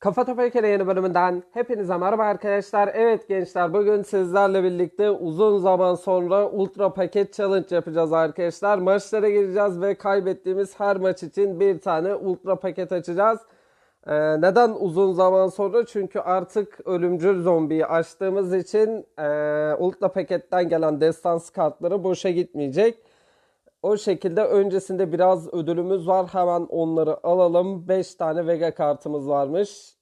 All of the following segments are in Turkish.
Kafa Ülke'nin yeni bölümünden hepinize merhaba arkadaşlar. Evet gençler bugün sizlerle birlikte uzun zaman sonra Ultra Paket Challenge yapacağız arkadaşlar. Maçlara gireceğiz ve kaybettiğimiz her maç için bir tane Ultra Paket açacağız. Ee, neden uzun zaman sonra? Çünkü artık ölümcül zombiyi açtığımız için e, Ultra Paket'ten gelen destans kartları boşa gitmeyecek. O şekilde öncesinde biraz ödülümüz var. Hemen onları alalım. 5 tane Vega kartımız varmış.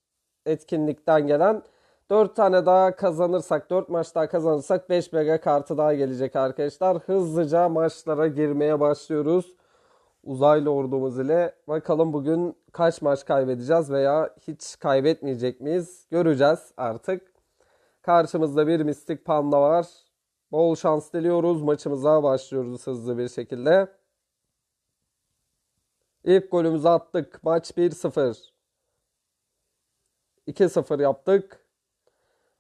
Etkinlikten gelen. 4 tane daha kazanırsak, 4 maç daha kazanırsak 5 Vega kartı daha gelecek arkadaşlar. Hızlıca maçlara girmeye başlıyoruz. Uzaylı ordumuz ile. Bakalım bugün kaç maç kaybedeceğiz veya hiç kaybetmeyecek miyiz? Göreceğiz artık. Karşımızda bir mistik panda var. Bol şans diliyoruz. Maçımıza başlıyoruz hızlı bir şekilde. İlk golümüzü attık. Maç 1-0. 2-0 yaptık.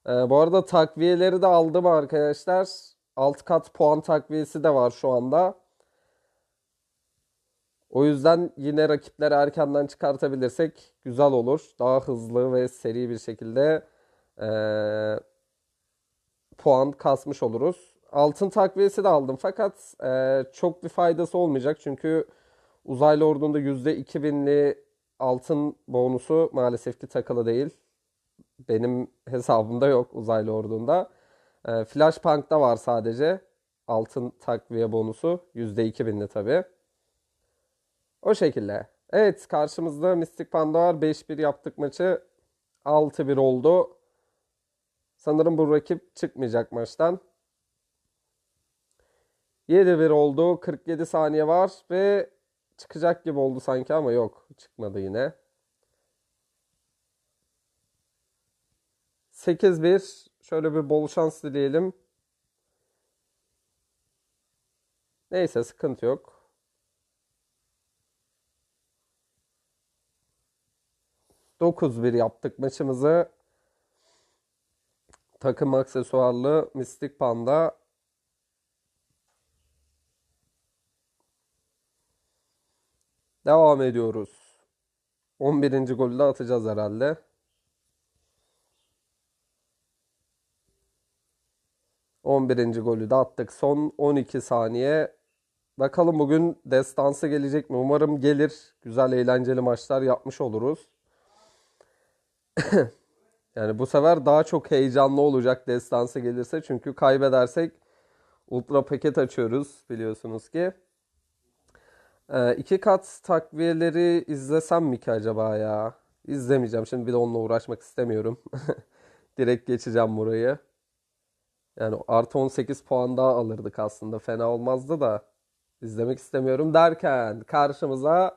Ee, bu arada takviyeleri de aldım arkadaşlar. Alt kat puan takviyesi de var şu anda. O yüzden yine rakipleri erkenden çıkartabilirsek güzel olur. Daha hızlı ve seri bir şekilde ee, puan kasmış oluruz. Altın takviyesi de aldım fakat e, çok bir faydası olmayacak. Çünkü uzaylı ordunda %2000'li altın bonusu maalesef ki takılı değil. Benim hesabımda yok uzaylı ordunda. E, Flashpunk'ta var sadece altın takviye bonusu. %2000'li tabii. O şekilde. Evet karşımızda Mystic Panda var. 5-1 yaptık maçı. 6-1 oldu. Sanırım bu rakip çıkmayacak maçtan. 7-1 oldu. 47 saniye var ve çıkacak gibi oldu sanki ama yok. Çıkmadı yine. 8-1. Şöyle bir bol şans dileyelim. Neyse sıkıntı yok. Dokuz bir yaptık maçımızı. Takım aksesuarlı Mistik Panda. Devam ediyoruz. 11. golü de atacağız herhalde. On birinci golü de attık. Son 12 saniye. Bakalım bugün destansı gelecek mi? Umarım gelir. Güzel eğlenceli maçlar yapmış oluruz. Yani bu sefer daha çok heyecanlı olacak destansı gelirse. Çünkü kaybedersek ultra paket açıyoruz biliyorsunuz ki. Ee, iki kat takviyeleri izlesem mi ki acaba ya? İzlemeyeceğim. Şimdi bir de onunla uğraşmak istemiyorum. Direkt geçeceğim burayı. Yani artı 18 puan daha alırdık aslında. Fena olmazdı da. izlemek istemiyorum derken karşımıza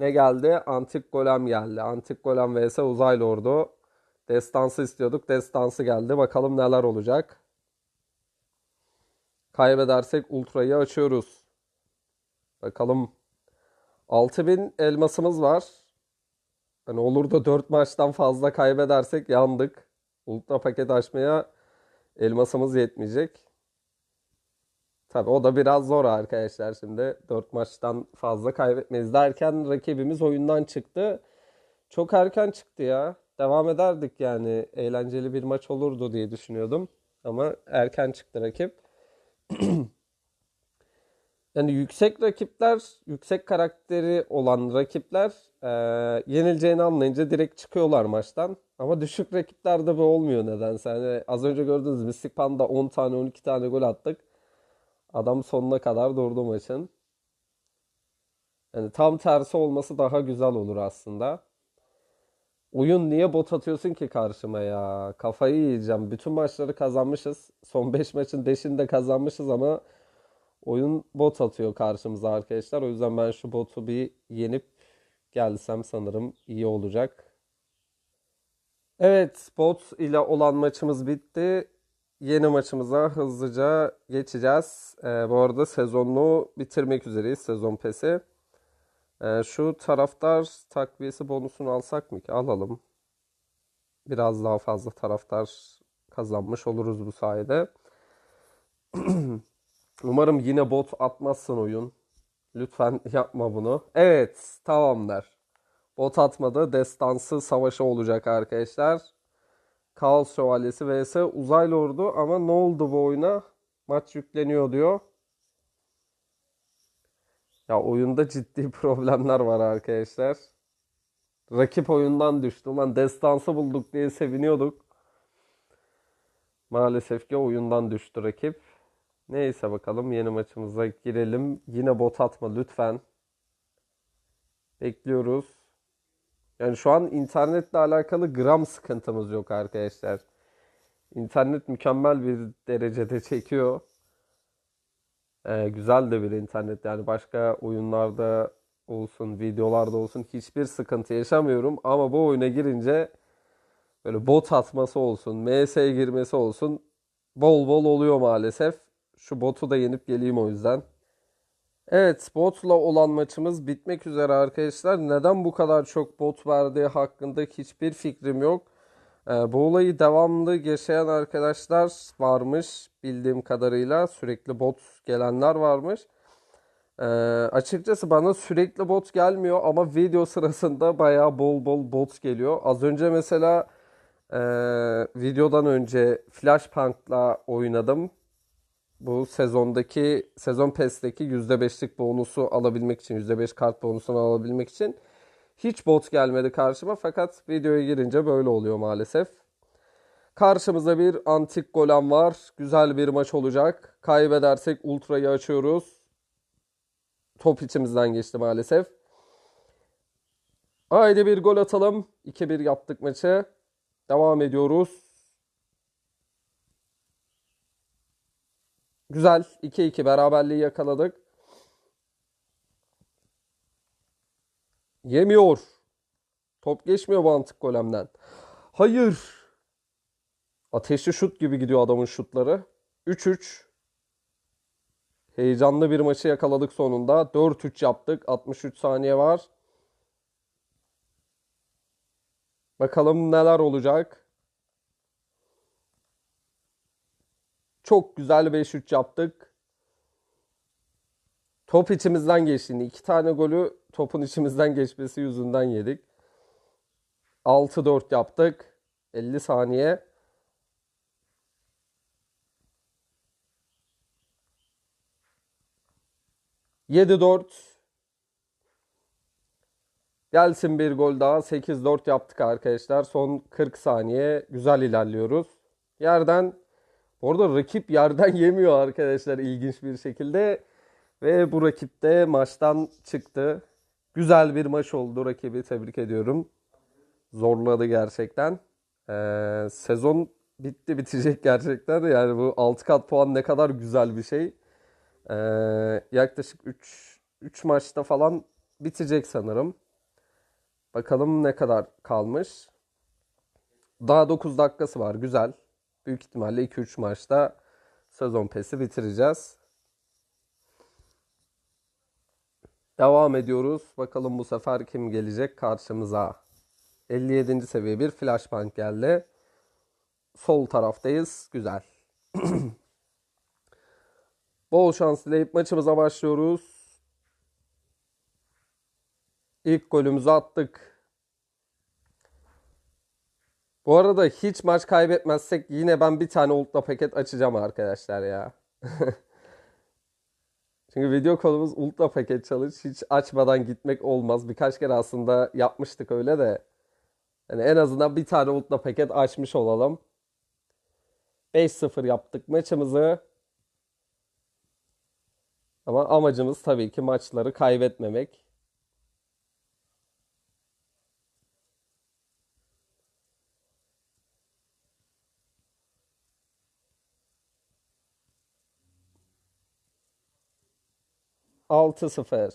ne geldi? Antik Golem geldi. Antik Golem vs Uzaylı Ordu. Destansı istiyorduk. Destansı geldi. Bakalım neler olacak. Kaybedersek Ultra'yı açıyoruz. Bakalım. 6000 elmasımız var. Hani olur da 4 maçtan fazla kaybedersek yandık. Ultra paket açmaya elmasımız yetmeyecek. Tabi o da biraz zor arkadaşlar şimdi. 4 maçtan fazla kaybetmeyiz derken rakibimiz oyundan çıktı. Çok erken çıktı ya devam ederdik yani. Eğlenceli bir maç olurdu diye düşünüyordum. Ama erken çıktı rakip. yani yüksek rakipler, yüksek karakteri olan rakipler e, yenileceğini anlayınca direkt çıkıyorlar maçtan. Ama düşük rakiplerde bu olmuyor nedense. Yani az önce gördüğünüz Mystic Panda 10 tane 12 tane gol attık. Adam sonuna kadar durdu maçın. Yani tam tersi olması daha güzel olur aslında. Oyun niye bot atıyorsun ki karşıma ya? Kafayı yiyeceğim. Bütün maçları kazanmışız. Son 5 maçın 5'ini de kazanmışız ama oyun bot atıyor karşımıza arkadaşlar. O yüzden ben şu botu bir yenip gelsem sanırım iyi olacak. Evet, bot ile olan maçımız bitti. Yeni maçımıza hızlıca geçeceğiz. Ee, bu arada sezonunu bitirmek üzereyiz, sezon pesi. Ee, şu taraftar takviyesi bonusunu alsak mı ki? Alalım. Biraz daha fazla taraftar kazanmış oluruz bu sayede. Umarım yine bot atmazsın oyun. Lütfen yapma bunu. Evet, tamamdır. Bot atmada destansı savaşı olacak arkadaşlar. Kaos Şövalyesi vs Uzaylı Ordu ama ne oldu bu oyuna? Maç yükleniyor diyor. Ya oyunda ciddi problemler var arkadaşlar. Rakip oyundan düştü. Ulan destansı bulduk diye seviniyorduk. Maalesef ki oyundan düştü rakip. Neyse bakalım yeni maçımıza girelim. Yine bot atma lütfen. Bekliyoruz. Yani şu an internetle alakalı gram sıkıntımız yok arkadaşlar. İnternet mükemmel bir derecede çekiyor. Ee, güzel de bir internet yani başka oyunlarda olsun, videolarda olsun hiçbir sıkıntı yaşamıyorum. Ama bu oyuna girince böyle bot atması olsun, MS'ye girmesi olsun bol bol oluyor maalesef. Şu botu da yenip geleyim o yüzden. Evet, botla olan maçımız bitmek üzere arkadaşlar. Neden bu kadar çok bot verdiği hakkında hiçbir fikrim yok. Ee, bu olayı devamlı yaşayan arkadaşlar varmış bildiğim kadarıyla. Sürekli bot gelenler varmış. Ee, açıkçası bana sürekli bot gelmiyor ama video sırasında bayağı bol bol bot geliyor. Az önce mesela e, videodan önce Flashpunk'la oynadım. Bu sezondaki sezon PES'teki %5'lik bonusu alabilmek için %5 kart bonusunu alabilmek için hiç bot gelmedi karşıma fakat videoya girince böyle oluyor maalesef. Karşımızda bir antik golem var. Güzel bir maç olacak. Kaybedersek ultrayı açıyoruz. Top içimizden geçti maalesef. Haydi bir gol atalım. 2-1 yaptık maçı. Devam ediyoruz. Güzel. 2-2 beraberliği yakaladık. Yemiyor. Top geçmiyor bu antik golemden. Hayır. Ateşli şut gibi gidiyor adamın şutları. 3-3. Heyecanlı bir maçı yakaladık sonunda. 4-3 yaptık. 63 saniye var. Bakalım neler olacak. Çok güzel 5-3 yaptık. Top içimizden geçtiğini, iki tane golü topun içimizden geçmesi yüzünden yedik. 6-4 yaptık. 50 saniye. Yedi dört. Gelsin bir gol daha. 8-4 yaptık arkadaşlar. Son 40 saniye. Güzel ilerliyoruz. Yerden Orada rakip yerden yemiyor arkadaşlar ilginç bir şekilde. Ve bu rakip de maçtan çıktı. Güzel bir maç oldu rakibi tebrik ediyorum. Zorladı gerçekten. Ee, sezon bitti bitecek gerçekten. Yani bu 6 kat puan ne kadar güzel bir şey. Ee, yaklaşık 3 3 maçta falan bitecek sanırım. Bakalım ne kadar kalmış. Daha 9 dakikası var. Güzel. Büyük ihtimalle 2-3 maçta sezon pesi bitireceğiz. Devam ediyoruz. Bakalım bu sefer kim gelecek karşımıza. 57. seviye bir flashbang geldi. Sol taraftayız. Güzel. Bol şans dileyip maçımıza başlıyoruz. İlk golümüzü attık. Bu arada hiç maç kaybetmezsek yine ben bir tane ultra paket açacağım arkadaşlar ya. Çünkü video konumuz ultra paket challenge. Hiç açmadan gitmek olmaz. Birkaç kere aslında yapmıştık öyle de. Yani en azından bir tane ultra paket açmış olalım. 5-0 yaptık maçımızı. Ama amacımız tabii ki maçları kaybetmemek. Altı sıfır.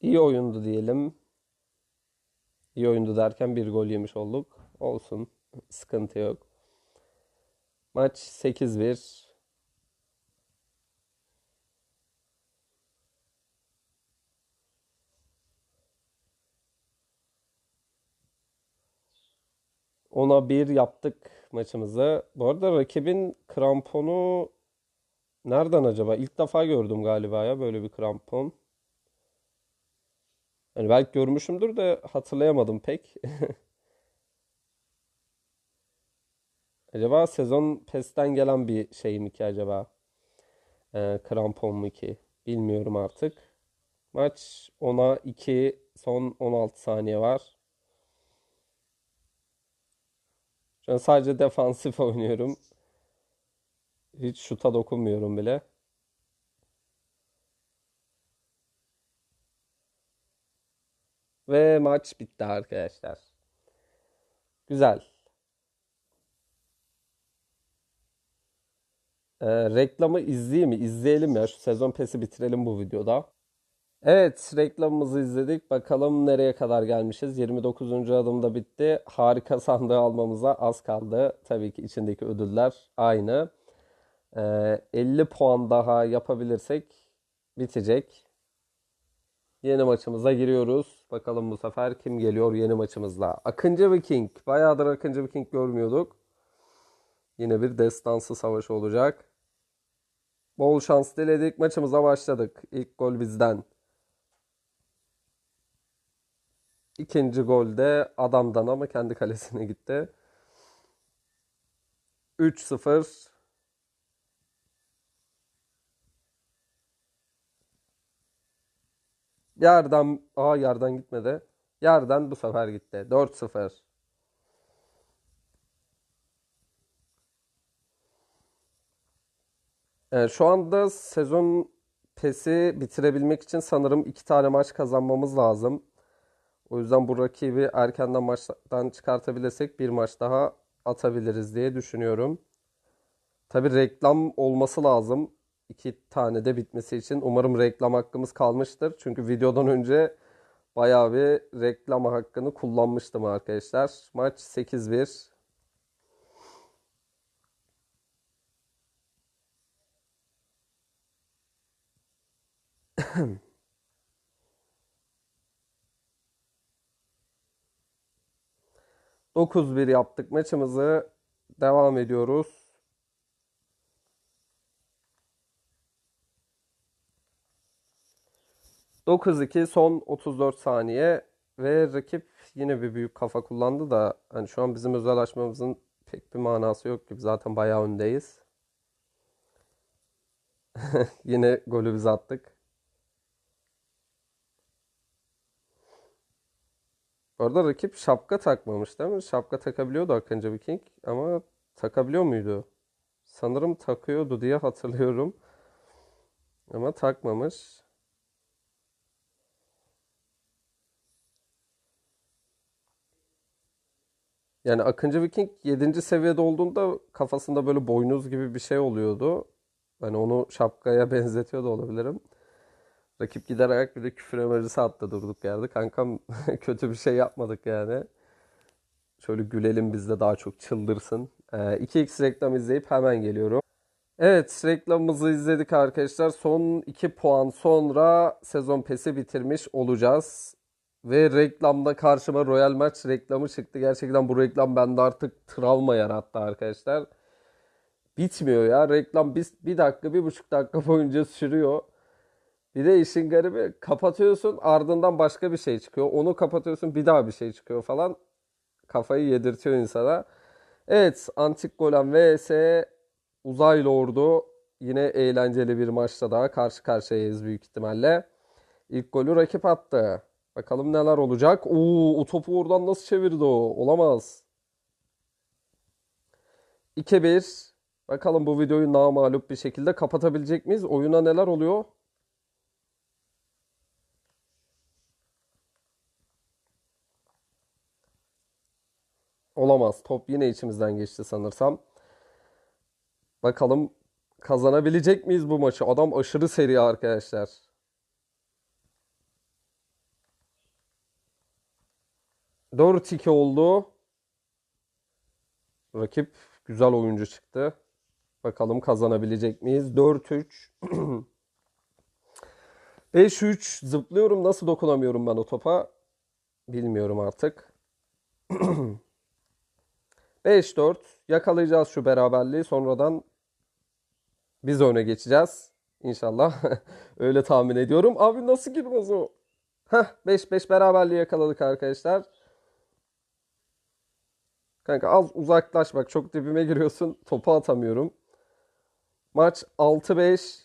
İyi oyundu diyelim. İyi oyundu derken bir gol yemiş olduk. Olsun. Sıkıntı yok. Maç 8-1. Ona bir yaptık maçımızı. Bu arada rakibin kramponu nereden acaba? İlk defa gördüm galiba ya böyle bir krampon. Yani belki görmüşümdür de hatırlayamadım pek. Acaba sezon PES'ten gelen bir şey mi ki acaba? Ee, krampon mu ki? Bilmiyorum artık. Maç 10'a 2 son 16 saniye var. Şu an sadece defansif oynuyorum. Hiç şuta dokunmuyorum bile. Ve maç bitti arkadaşlar. Güzel. Ee, reklamı izleyeyim mi? İzleyelim ya. Şu sezon pesi bitirelim bu videoda. Evet, reklamımızı izledik. Bakalım nereye kadar gelmişiz. 29. adımda bitti. Harika sandığı almamıza az kaldı. Tabii ki içindeki ödüller aynı. Ee, 50 puan daha yapabilirsek bitecek. Yeni maçımıza giriyoruz. Bakalım bu sefer kim geliyor yeni maçımızda. Akıncı Viking. Bayağıdır Akıncı Viking görmüyorduk. Yine bir destansı savaş olacak. Bol şans diledik. Maçımıza başladık. İlk gol bizden. İkinci gol de adamdan ama kendi kalesine gitti. 3-0. Yerden, aa yerden gitmedi. Yerden bu sefer gitti. 4-0. Ee, şu anda sezon pesi bitirebilmek için sanırım iki tane maç kazanmamız lazım. O yüzden bu rakibi erkenden maçtan çıkartabilirsek bir maç daha atabiliriz diye düşünüyorum. Tabi reklam olması lazım. İki tane de bitmesi için. Umarım reklam hakkımız kalmıştır. Çünkü videodan önce bayağı bir reklam hakkını kullanmıştım arkadaşlar. Maç 8-1. Ahem. 9-1 yaptık maçımızı. Devam ediyoruz. Dokuz iki son 34 saniye ve rakip yine bir büyük kafa kullandı da hani şu an bizim özel açmamızın pek bir manası yok gibi zaten bayağı öndeyiz. yine golü biz attık. Bu arada rakip şapka takmamış değil mi? Şapka takabiliyordu Akıncı Viking ama takabiliyor muydu? Sanırım takıyordu diye hatırlıyorum. Ama takmamış. Yani Akıncı Viking 7. seviyede olduğunda kafasında böyle boynuz gibi bir şey oluyordu. Hani onu şapkaya benzetiyor da olabilirim. Rakip gider ayak bir de küfür emojisi attı durduk yerde. Kankam kötü bir şey yapmadık yani. Şöyle gülelim biz de daha çok çıldırsın. Ee, 2x reklam izleyip hemen geliyorum. Evet reklamımızı izledik arkadaşlar. Son 2 puan sonra sezon pesi bitirmiş olacağız. Ve reklamda karşıma Royal Maç reklamı çıktı. Gerçekten bu reklam bende artık travma yarattı arkadaşlar. Bitmiyor ya. Reklam bir, bir dakika, bir buçuk dakika boyunca sürüyor. Bir de işin garibi kapatıyorsun ardından başka bir şey çıkıyor. Onu kapatıyorsun bir daha bir şey çıkıyor falan. Kafayı yedirtiyor insana. Evet Antik Golem vs Uzaylı Ordu. Yine eğlenceli bir maçta daha karşı karşıyayız büyük ihtimalle. İlk golü rakip attı. Bakalım neler olacak. Oo, o topu oradan nasıl çevirdi o? Olamaz. 2-1. Bakalım bu videoyu namalup bir şekilde kapatabilecek miyiz? Oyuna neler oluyor? Olamaz. Top yine içimizden geçti sanırsam. Bakalım kazanabilecek miyiz bu maçı? Adam aşırı seri arkadaşlar. Dört 2 oldu. Rakip güzel oyuncu çıktı. Bakalım kazanabilecek miyiz? 4-3. 5-3 zıplıyorum. Nasıl dokunamıyorum ben o topa? Bilmiyorum artık. 5-4 yakalayacağız şu beraberliği. Sonradan biz öne geçeceğiz. İnşallah. Öyle tahmin ediyorum. Abi nasıl girmez o? Heh 5-5 beraberliği yakaladık arkadaşlar. Kanka az uzaklaş bak çok dibime giriyorsun. Topu atamıyorum. Maç 6-5.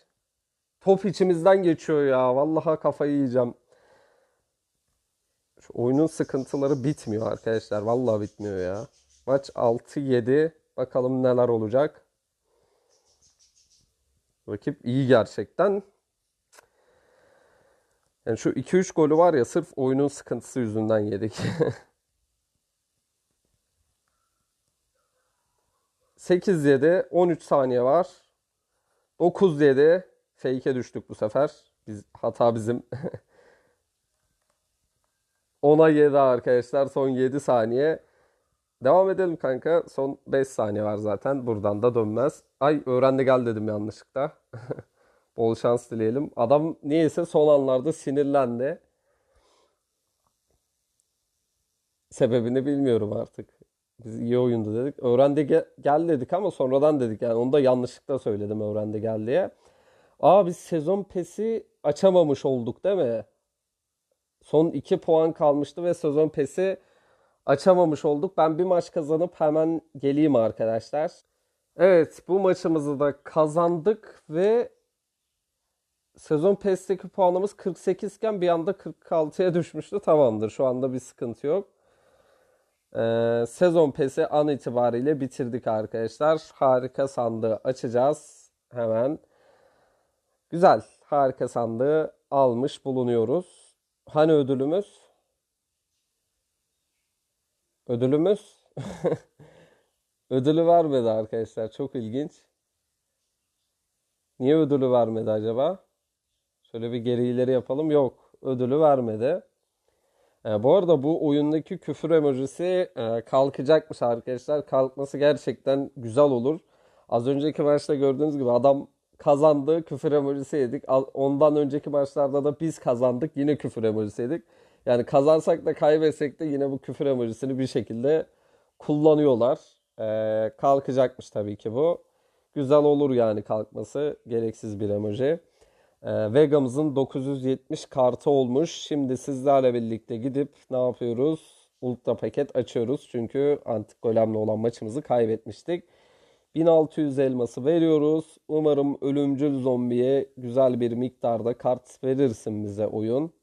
Top içimizden geçiyor ya. Vallahi kafayı yiyeceğim. Şu oyunun sıkıntıları bitmiyor arkadaşlar. Vallahi bitmiyor ya. Maç 6-7. Bakalım neler olacak. Rakip iyi gerçekten. Yani şu 2-3 golü var ya sırf oyunun sıkıntısı yüzünden yedik. 8-7 13 saniye var. 9-7 fake'e düştük bu sefer. Biz hata bizim. 10'a 7 arkadaşlar. Son 7 saniye. Devam edelim kanka. Son 5 saniye var zaten. Buradan da dönmez. Ay öğrendi gel dedim yanlışlıkla. Bol şans dileyelim. Adam niyeyse son anlarda sinirlendi. Sebebini bilmiyorum artık. Biz iyi oyundu dedik. Öğrendi ge- gel dedik ama sonradan dedik. Yani onu da yanlışlıkla söyledim öğrendi gel diye. Aa biz sezon pesi açamamış olduk değil mi? Son 2 puan kalmıştı ve sezon pesi açamamış olduk. Ben bir maç kazanıp hemen geleyim arkadaşlar. Evet bu maçımızı da kazandık ve sezon PES'teki puanımız 48 iken bir anda 46'ya düşmüştü. Tamamdır şu anda bir sıkıntı yok. Ee, sezon PES'i an itibariyle bitirdik arkadaşlar. Harika sandığı açacağız hemen. Güzel harika sandığı almış bulunuyoruz. Hani ödülümüz? Ödülümüz? Ödülü vermedi arkadaşlar. Çok ilginç. Niye ödülü vermedi acaba? Şöyle bir geri ileri yapalım. Yok. Ödülü vermedi. E, bu arada bu oyundaki küfür emojisi e, kalkacakmış arkadaşlar. Kalkması gerçekten güzel olur. Az önceki maçta gördüğünüz gibi adam kazandı. Küfür emojisi yedik. Ondan önceki maçlarda da biz kazandık. Yine küfür emojisi yedik. Yani kazansak da kaybetsek de yine bu küfür emojisini bir şekilde kullanıyorlar. E, kalkacakmış tabii ki bu. Güzel olur yani kalkması. Gereksiz bir emoji. Ee, Vega'mızın 970 kartı olmuş. Şimdi sizlerle birlikte gidip ne yapıyoruz? Ultra paket açıyoruz. Çünkü antik golemle olan maçımızı kaybetmiştik. 1600 elması veriyoruz. Umarım ölümcül zombiye güzel bir miktarda kart verirsin bize oyun.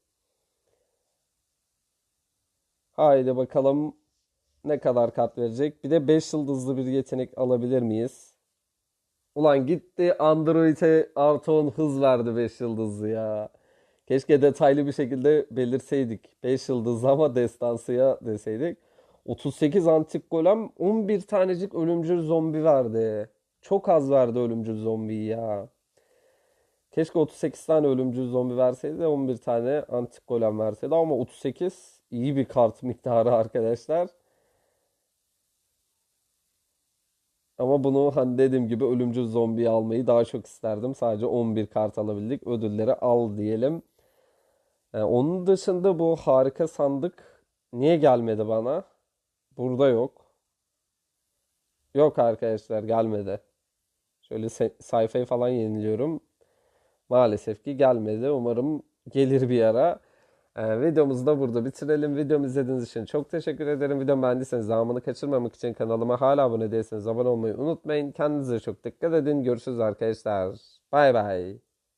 Haydi bakalım ne kadar kart verecek. Bir de 5 yıldızlı bir yetenek alabilir miyiz? Ulan gitti Android'e artı 10 hız verdi 5 yıldızlı ya. Keşke detaylı bir şekilde belirseydik. 5 yıldızlı ama destansıya deseydik. 38 antik golem 11 tanecik ölümcül zombi verdi. Çok az verdi ölümcül zombiyi ya. Keşke 38 tane ölümcül zombi verseydi de 11 tane antik golem verseydi ama 38 iyi bir kart miktarı arkadaşlar. Ama bunu hani dediğim gibi ölümcül zombiyi almayı daha çok isterdim. Sadece 11 kart alabildik. Ödülleri al diyelim. Ee, onun dışında bu harika sandık niye gelmedi bana? Burada yok. Yok arkadaşlar gelmedi. Şöyle sayfayı falan yeniliyorum. Maalesef ki gelmedi. Umarım gelir bir ara. Ee, videomuzu da burada bitirelim. Videomu izlediğiniz için çok teşekkür ederim. Videomu beğendiyseniz zamanı kaçırmamak için kanalıma hala abone değilseniz abone olmayı unutmayın. Kendinize çok dikkat edin. Görüşürüz arkadaşlar. Bay bay.